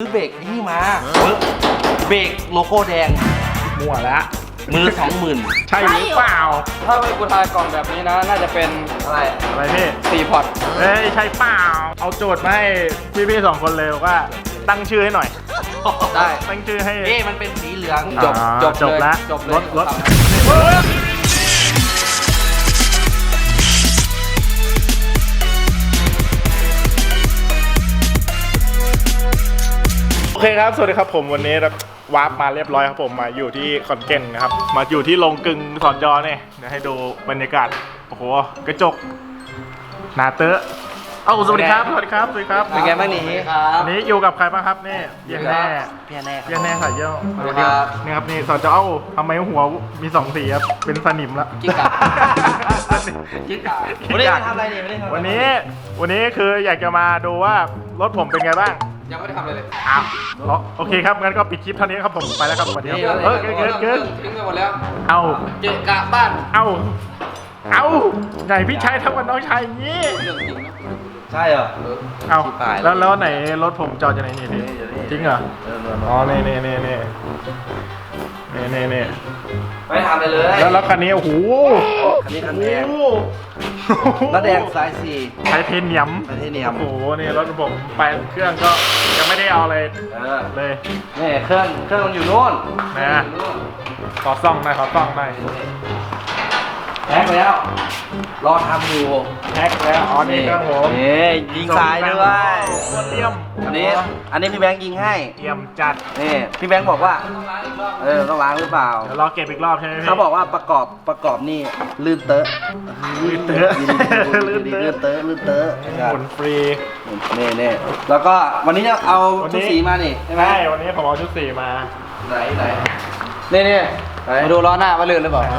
ซื้อเบรกนี่มาเบรกโลโก้แดง มั่วแล้วมือสองหมื่นใช่หรือเปล่า ถ้าเป็นกูทายกล่องแบบนี้นะ น่าจะเป็นอะไรอะไรพี่สี่พอร์ตเอ้ยใช่เปล่า เอาโจทย์มาให้พี่ๆสองคนเลยว่าตั้งชื่อให้หน่อย ได้ตั้งชื่อให้เอ๊ะมันเป็นสีเหลือง จบอ่าจบจบเลยละจบเลยรถรถทำ โอเคครับ สวัสดีครับผมวันนี้ครับวาร์ปมาเรียบร้อยครับผมมาอยู่ที่ขอนแก่นนะครับ มาอยู่ที่โรงกลึงสอนจอเนี่ยเดี๋ยวให้ดูบรรยากาศโอ้โหกระจกหนาเตอะเอ้าสวัสดีครับสวัสดีครับสวัสดีครับเป็นไงบ้างนี่ครับวันนี้อยู่กับใครบ้างครับนี่เพียงแน่พี่แน่คเพียรังบแน่สายเยี่ยวสวัสดีครับ นี่ครับนี่สอนจอเอ้าทำไมหัวมีสองสีครับเป็นสนิมแล้วกิ๊กกัดจิ๊กกาวันนี้มาทำอะไรเนี่ยไม่ได้ทำอะไรวันนี้วันนี้คืออยากจะมาดูว่ารถผมเป็นไงบ้าง ยังไม่ได้ทำอะไรเลยอ้าวเหรอโอเคครับงั้นก็ปิดคลิปเท่านี้ครับผมไปแล้วครับสวัสดีครับเออเกินเกินเกินทิ้งไปหมดแล้วเอาเกะกะบ้านเอาเอาไหนพี่ชายทำกับน้องชายอย่างนี้เรื่องจริงนะใช่เหรอเอาชิบหายแล้วแล้วไหนรถผมจอดอยู่ไหนนี่นี่จริงเหรอเอออ๋อนี่นี่นี่นี่นี่นี่นี่ไม่ทำอะไรเลยแล้วแล้วคันนี้โอ้โหคันนี้คันแดง โอ้โหแล้วแดงสายสี่ไทเทเนียมไทเทเนียม โอ้โหนี่รถผมไปเครื่องก็ยังไม่ได้เอาอะไรเออเลยนี่เครื่องเครื่องมันอยู่นู่นนะขอซ่องหน่อยขอซ่องหน่อย แพ็คแล้ว รอทำอยู่แพ็คแล้วอ๋อนี่เครื่องผม นี่ยิงสายด้วยโคตรเลี่ยมอันนี้ อันนี้พี่แบงค์ยิงให้ เยี่ยมจัด นี่พี่แบงค์บอกว่า เออต้องล้างหรือเปล่า เดี๋ยวรอเก็บอีกรอบใช่ไหมพี่เขาบอกว่าประกอบประกอบนี่ลื่นเตอะลื่นเตอะลื่นลื่นเตอะลื่นเตอะหมุนฟรีนี่นี่แล้วก็วันนี้จะเอาวันนี้ชุดสีมานี่ใช่ไหมใช่วันนี้ผมเอาชุดสีมา ไหนไหนนี่นี่มาดูล้อหน้าว่าลื่นหรือเปล่าไหน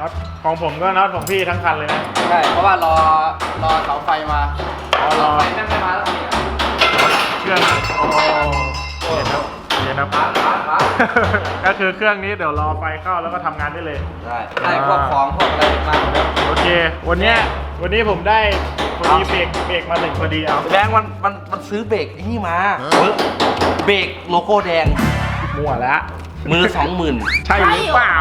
น็อตของผมก็น็อตของพี่ทั้งคันเลยนะใช่เพราะว่ารอรอเสาไฟมาอ๋อรอไฟแม่งไม่มาแล้วนี่เครื่องโอ้เย็นครับเย็นครับมามามาก็คือเครื่องนี้เดี๋ยวรอไฟเข้าแล้วก็ทำงานได้เลยได้ใช่พวกของพวกอะไรมาหมดแล้วโอเค วันเนี้ยวันนี้ผมได้พอดีเบรกเบรกมาถึงพอดีเอาแบงค์มันมันมันซื้อเบรกไอ้นี่มาเบรกโลโก้แดงมั่วแล้ว มือสองหมื่นใช่หรือเปล่า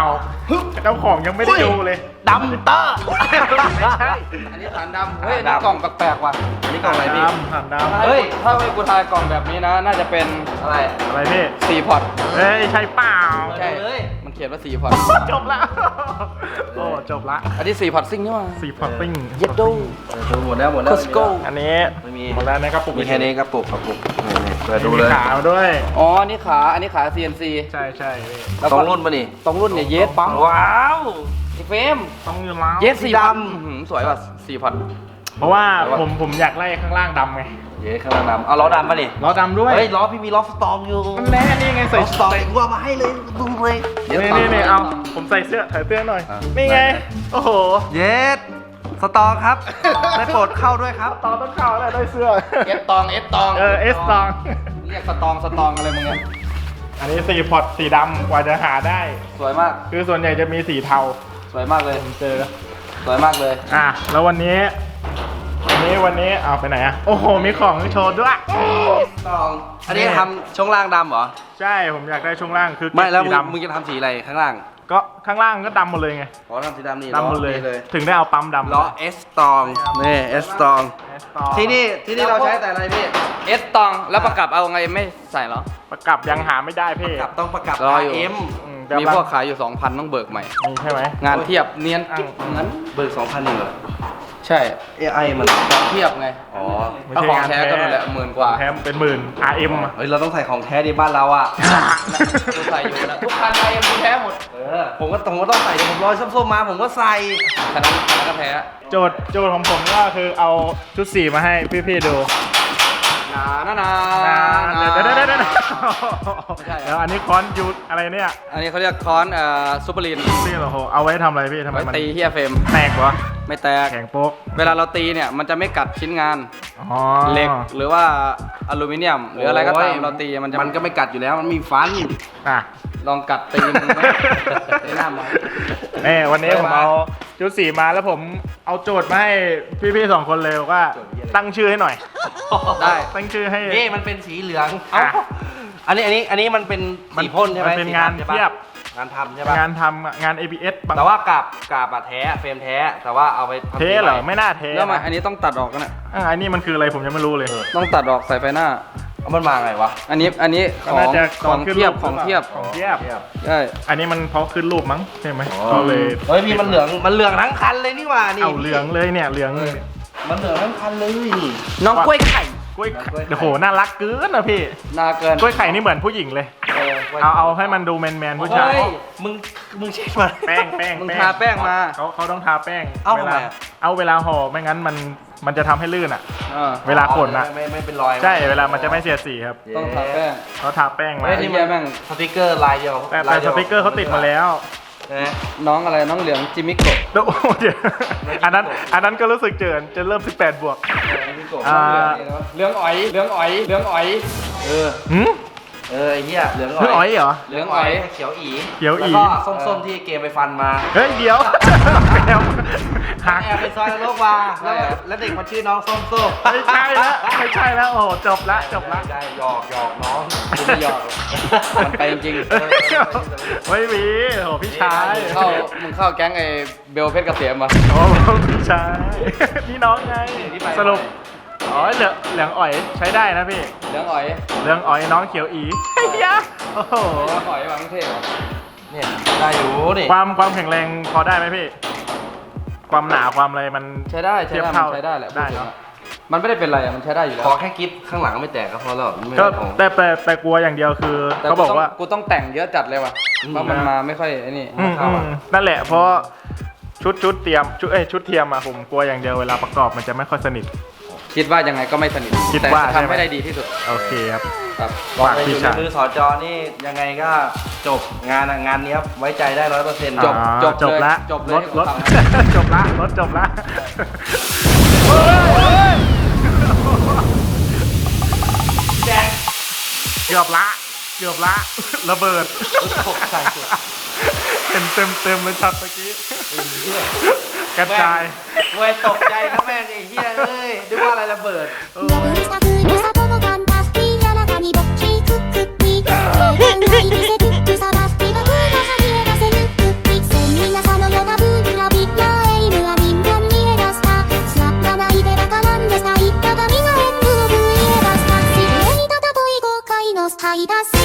เจ้าของยังไม่ได้ดูเลยดำเตอร์ไม่ใช่อันนี้ฐานดำเฮ้ยอันนี้กล่องแปลกๆว่ะอันนี้กล่องอะไรพี่ดำถังดำเฮ้ยถ้าเป็นกูทายกล่องแบบนี้นะ น่าจะเป็นอะไรอะไรพี่สี่พอร์ตเฮ้ยใช่เปล่าใช่เลยมันเขียนว่าสี่พอร์ตจบละโอ้จบละอันนี้สี่พอร์ตซิ่งนี่หว่าสีพอตติ้งเย็ดดูหมดแล้วหมดแล้ว Costco อันนี้ไม่มีหมดแล้วนะครับปุกมีแค่นี้กระปุกกระปุกนี่นี่ เปิดดูมีเลยขามาด้วย อ๋ออันนี้ขา อันนี้ขา CNC ใช่ใช่พี่แล้วสก็องรุ่นปะนี่ ตรงรุ่นเนี่ยเยสปั๊มว้าวอีเฟมต้องอยู่แล้ว เยสสี่สีดดำำสวยว่ะสี่พอร์ตเพราะว่าผมผมอยากไล่ข้างล่างดำไงเย้ข้างล่างดำเอาล้อดำปะนี่ล้อดำด้วยเฮ้ยล้อพี่มีล้อสตองอยู่มันแน่นี่ไงล้ใส่อสตองกูเอามาให้เลยดูเลยนี่นี่นี่เอาผมใส่เสื้อถ่ายเสื้อหน่อย อะนี่ไงโอ้โห เย็ด สตองครับ ได้โปรดเข้าด้วยครับ ตอนต้องเข้าแล้วได้เสื้อ เอสตองเอสตองเออเอสตอง เรียกสตองสตองอะไรมึงเนี่ยอันนี้สีพอร์ตสีดำกว่าจะหาได้ สวยมาก คือส่วนใหญ่จะมีสีเทาสวยมากเลย ผมเจอ สวยมากเลย อะ แล้ววันนี้ วันนี้วันนี้เอาไปไหนอะ โอ้โห มีของให้โชว์ด้วย ตอง อันนี้ทำช่วงล่างดำเหรอ ใช่ ผมอยากได้ช่วงล่างคือไม่แล้วสีมึงดำมึงจะทำสีอะไรข้างล่าง ก็ข้างล่างก็ดำหมดเลยไงอ๋อทำสีดำนี่ดำหมดเลย ล้อนี่เลยถึงได้เอาปั๊มดำล้อเอสตองนี่เอสตองเอสตองที่นี่ที่นี่เราใช้แต่อะไรพี่เอสตองแล้วประกับเอาไงไม่ใส่เหรอ ประกับยังหาไม่ได้พี่กับต้องประกับ รออยู่ RM อืมีพวกขายอยู่ 2,000 ต้องเบิกใหม่ มีใช่ไหมงานเทียบเนียนกิ๊บงั้นเบิก2,000หนึ่งเหรอ ใช่ AI มันงานเทียบไง อ๋อ ไม่ถ้าใช่ของงานแท้ก็นั่นแหละหมื่นกว่าแถมเป็นหมื่น RM อะเฮ้ย เราต้องใส่ของแท้ดีบ้านเราอะ กูใส่อยู่นะทุกคันไอเอ็มแท้หมดเออ ผมก็ผมก็ต้องใส่เดี๋ยวผมรอยส้มๆมา ผมก็ใส่คันนั้นคันนั้นก็แท้โจทย์โจทย์ของผมก็คือเอาชุดสีมาให้พี่ๆดูนนานานา ไม่ใช่เดี๋ยวอันนี้ค้อนยูอะไรเนี่ยอันนี้เขาเรียกค้อนเอ่อซูเปอร์ลินนี่โอ้โหเอาไว้ทำอะไรพี่ทำไมไว้มันตีเฮียเฟรมแตกวะไม่แตก แข็งโป๊กเวลาเราตีเนี่ยมันจะไม่กัดชิ้นงานอ๋อเหล็กหรือว่าอลูมิเนียม หรืออะไรก็ตามเราตีมันจะมันก็ไม่กัดอยู่แล้วมันมีฟันอะ ลองกัดตีมันไหมตีหน้ามันนี่วันนี้ผมเอา ชุดสีมาแล้วผมเอาโจทย์มาให้พี่ๆสองคนเลยว่าตั้งชื่อให้หน่อย ได้ ตั้งชื่อให้นี่มันเป็นสีเหลืองอะเอ้าอันนี้อันนี้อันนี้มันเป็นมันสีพ่นใช่ไหมมันเป็นสีงานดำใช่ปะเทียบงานทำใช่ปะงานทำอะงาน ABS บางแต่ว่ากาบกาบอะแท้เฟรมแท้ แต่ว่าเอาไปทำเทเหรอไม่น่าเทแล้วมานะอันนี้ต้องตัดออกกันนะอะอันนี้มันคืออะไรผมยังไม่รู้เลย ต้องตัดออกใส่ไฟหน้า เอามันมาไงวะ อันนี้อันนี้ขก็องน่าจะของขึ้นเทียบรูปของเทียบของเทียบใช่อันนี้มันเพราะขึ้นรูปมั้งใช่ไหมก็เลยเฮ้ยพี่มันเหลืองมันเหลืองทั้งคันเลยนี่หว่านี่เอาเหลืองเลยเนี่ยเหลืองมันเหลืองทั้งคันเลยนี่น้องกล้วยไข่กล้วยไข่โอ้โหน่ารักเกินนะพี่นาเกินกล้วยไข่นี่เหมือนผู้หญิงเลย เอาเอาให้มันดูแมนแมนๆผู้ชายเฮ้ยมึงมึงเช็คมา แป้งแป้งมึงทาแป้งมาเขาเขาต้องทาแป้งเอ้าเวทำไมลาอะ เอาเวลาห่อไม่งั้นมันมันจะทำให้ลื่นอะ เออเวลาขนอะ ไม่ไม่ไม่เป็นรอยใช่เวลามันจะไม่เสียสีครับ ต้องทาแป้ง เขาทาแป้งมา เฮ้ยไอ้นี่เหี้มัยแม่ง สติกเกอร์ลายเดียวแต่ลาแต่ยดีสยวติกเกอร์เขาติดมาแล้วนะ น้องอะไรน้องเหลืองจิมิโกะ แล้วโอ้โหเดี๋ยวอันนั้นอันนั้นก็รู้สึกเจินจะเริ่ม 18 บวก อ่า เหลืองอ๋อยเหลืองอ๋อยเหลืองอ๋อย เออ หืม เออไอ้เหี้ยเหลืองเฮ้ยอ๋อยเหรอ เหลืองอ๋อยเขียวอีเขียวอี แล้วก็ส้มๆที่เกมไปฟันมาเฮ้ยเดี๋ยวแอมหักแอบไปซอยนรกมาแล้วแล้วเด็กมันชื่อน้องส้มส้มไม่ใช่แล้วไม่ใช่แล้วโอ้โหจบละจบละได้หยอกหยอกน้องกูไม่หยอกหรอกมันไปจริงเอ้ยไม่มีโอ้โหพี่ชายๆเข้ามึงเข้าแก๊งไอ้เบลเพชรเกษมปะโอ้พี่ชายพี่น้องไงสรุป อ๋อเหลืองเหลืองอ๋อยใช้ได้นะพี่ เหลืองอ๋อยเหลืองอ๋อยน้องเขียวอีเฮียโอ้โห เหลืองอ๋อยวางเท่เหรอเนี่ยได้อยู่นี่ ความความแข็งแรงพอได้ไหมพี่ ความหนาความอะไรมันใช้ได้ใช้เทียบได้เท่ามันใช้ได้แหละได้พูถึงเนอะอะมันไม่ได้เป็นไรอะมันใช้ได้อยู่แล้ขวอแค่กิฟข้างหลังไม่แตกก็พอแล้วไม่ก็ต้องแต่แต่แต่กลัวอย่างเดียวคือแต่เขาบอกว่ากูต้องแต่งเยอะจัดเลยว่ะอืมเพราะมันมาไม่ค่อยไอ้นี่อืมอืมนั่นแหละเพราะชุดชุดเตรียมชุดเอ้ยชุดเทียมอะผมกลัวอย่างเดียวเวลาประกอบมันจะไม่ค่อยสนิท คิดว่ายังไงก็ไม่สนิทคิดแต่ว่าจะใช่ไหม ทำให้ได้ดีที่สุดโอเคครับ ครับบอกฝากเลยอพี่ยู่ในชายมือสอจอนี่ยังไงก็จบงานอะงานเนี้ยไว้ใจได้ร้อยเปอร์เซ็นต์จบ อ่าจบจบเลยละจบเลยรถให้รถกูทำจบละรถจบละเกือบละ เกือบละ ระเบิด ตกใจ เต็มเต็มเต็มเลยช็อตเมื่อกี้ กระจาย เว้ยตกใจนะแม่งไอ้เหี้ยเอ้ยนึกว่าอะไรระเบิดタイだす